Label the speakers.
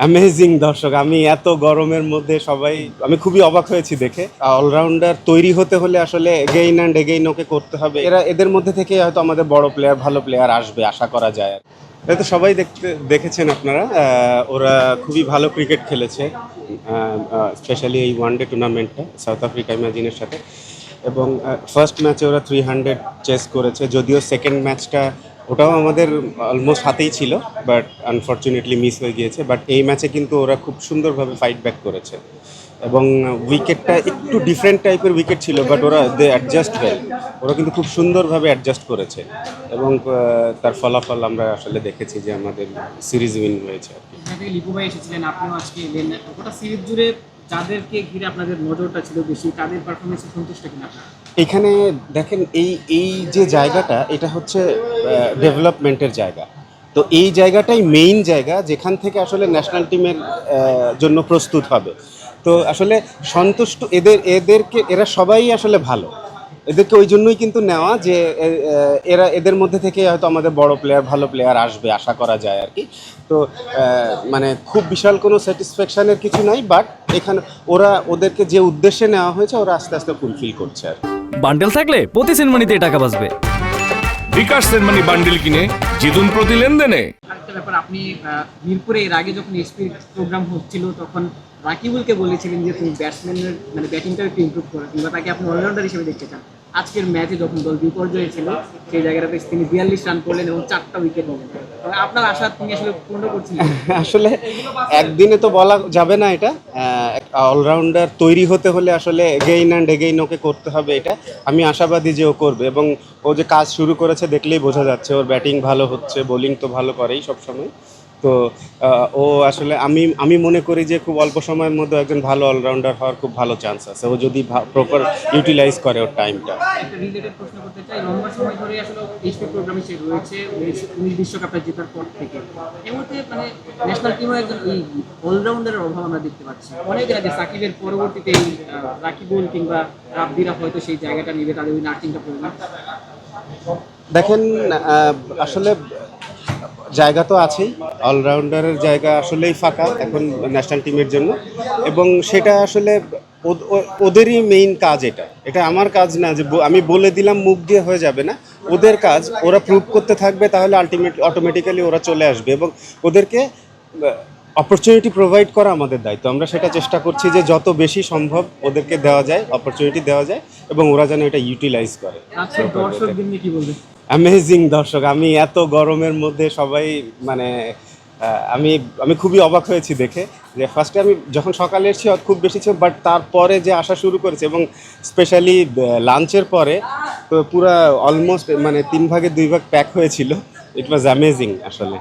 Speaker 1: Amazing দর্শক, আমি এত গরমের মধ্যে সবাই, আমি খুবই অবাক হয়েছি দেখে। অলরাউন্ডার তৈরি হতে হলে আসলে এগেইন অ্যান্ড এগেইন ওকে করতে হবে। এরা, এদের মধ্যে থেকে হয়তো আমাদের বড় প্লেয়ার ভালো প্লেয়ার আসবে, আশা করা যায় এটা তো সবাই দেখতে, দেখেছেন আপনারা ওরা খুবই ভালো ক্রিকেট খেলেছে স্পেশালি এই ওয়ান ডে টুর্নামেন্টটা সাউথ আফ্রিকা ইমাজিনের সাথে। এবং ফার্স্ট ম্যাচে ওরা থ্রি হান্ড্রেড চেস করেছে, যদিও সেকেন্ড ম্যাচটা ওটাও আমাদের অলমোস্ট হাতেই ছিল বাট আনফর্চুনেটলি মিস হয়ে গিয়েছে। বাট এই ম্যাচে কিন্তু ওরা খুব সুন্দরভাবে ফাইট ব্যাক করেছে। এবং উইকেটটা একটু ডিফারেন্ট টাইপের উইকেট ছিল বাট ওরা দে অ্যাডজাস্ট ওয়েল ওরা কিন্তু খুব সুন্দরভাবে অ্যাডজাস্ট করেছে। এবং তার ফলাফল আমরা আসলে দেখেছি যে আমাদের সিরিজ উইন হয়েছে আর কি।
Speaker 2: লিপু ভাই এসেছিলেন, আপনিও আজকে এলেন জুড়ে যাদেরকে ঘিরে আপনাদের নজরটা ছিল বেশি, তাদের পারফরমেন্সে সন্তুষ্ট কিনা
Speaker 1: এখানে দেখেন, এই এই যে জায়গাটা, এটা হচ্ছে ডেভেলপমেন্টের জায়গা। তো এই জায়গাটাই মেইন জায়গা যেখান থেকে আসলে ন্যাশনাল টিমের জন্য প্রস্তুত হবে। তো আসলে সন্তুষ্ট, এদের, এদেরকে, এরা সবাই আসলে ভালো। এদেরকে ওই জন্যই কিন্তু নেওয়া যে এরা এদের মধ্যে থেকে হয়তো আমাদের বড় প্লেয়ার ভালো প্লেয়ার আসবে আশা করা যায় আর কি। তো মানে খুব বিশাল কোনো স্যাটিসফ্যাকশানের কিছু নাই বাট এখানে ওরা ওদেরকে যে উদ্দেশ্যে নেওয়া হয়েছে ওরা আস্তে আস্তে ফুলফিল করছে আর কি।
Speaker 3: বান্ডেল থাকলে প্রতি সেনমানিতে টাকা বাঁচবে।
Speaker 4: বিকাশ সেনমানি বান্ডেল কিনে জিতুন প্রতি লেনদেনে।
Speaker 2: আরেকটা ব্যাপার আপনি মিরপুরে এর আগে যখন এসপি প্রোগ্রাম হচ্ছিল তখন রাকিবুলকে বলেছিলেন যে তুমি ব্যাটসম্যানের মানে ব্যাটিংটা একটু ইমপ্রুভ করো, কিংবা তাকে আপনি অলরাউন্ডার হিসেবে দেখতে চান। আজকের ম্যাচে যখন দল বিপর্যয়ে ছিল, সেই জায়গাটাতে তিনি বিয়াল্লিশ রান করলেন এবং চারটা উইকেট নিলেন। আপনার আশা, তিনি আসলে পূর্ণ করছিলেন
Speaker 1: আসলে একদিনে তো বলা যাবে না এটা। অলরাউন্ডার তৈরি হতে হলে আসলে এগেইন অ্যান্ড এগেইন ওকে করতে হবে এটা। আমি আশাবাদী যে ও করবে এবং ও যে কাজ শুরু করেছে দেখলেই বোঝা যাচ্ছে, ওর ব্যাটিং ভালো হচ্ছে বোলিং তো ভালো করেই সবসময়। তো ও আসলে আমি আমি মনে করি যে খুব অল্প সময়ের মধ্যে একজন ভালো অলরাউন্ডার হওয়ার খুব ভালো চান্স আছে। ও যদি প্রপার ইউটিলাইজ করে ওর টাইমটা
Speaker 2: একটা রিলেটেড প্রশ্ন করতে চাই লম্বা সময় ধরে আসলে এইচপি প্রোগ্রামে সে রয়েছে উনিশ- উনিশ বিশ্বকাপটা জেতার পর থেকে। মানে ন্যাশনাল টিমের একজন এই অলরাউন্ডারের অভাব আমরা দেখতে পাচ্ছি। অনেক আগে সাকিবের পরবর্তীতে রাকিবুল কিংবা রাব্বিরা হয়তো সেই জায়গাটা নেবে তাদের ওই নার্সিংটা প্রয়োজন
Speaker 1: দেখেন আসলে জায়গা তো আছেই। অলরাউন্ডারের জায়গা আসলেই ফাঁকা এখন ন্যাশনাল টিমের জন্য। এবং সেটা আসলে ওদেরই মেইন কাজ এটা। এটা আমার কাজ না যে আমি বলে দিলাম মুখ দিয়ে হয়ে যাবে না। ওদের কাজ, ওরা প্রুভ করতে থাকবে, তাহলে আলটিমেট অটোমেটিক্যালি ওরা চলে আসবে। এবং ওদেরকে অপরচুনিটি প্রোভাইড করা আমাদের দায়িত্ব। আমরা সেটা চেষ্টা করছি যে যত বেশি সম্ভব ওদেরকে দেওয়া যায় অপরচুনিটি দেওয়া যায়, এবং ওরা যেন এটা ইউটিলাইজ করে। অ্যামেজিং দর্শক, আমি এত গরমের মধ্যে সবাই মানে আমি আমি খুবই অবাক হয়েছি দেখে যে ফার্স্টে আমি যখন সকালে এসেছি খুব বেশি ছিল বাট তারপরে যে আসা শুরু করেছে এবং স্পেশালি লাঞ্চের পরে তো পুরা অলমোস্ট মানে তিন ভাগে দুই ভাগ প্যাক হয়েছিল। ইট ওয়াজ অ্যামেজিং আসলে।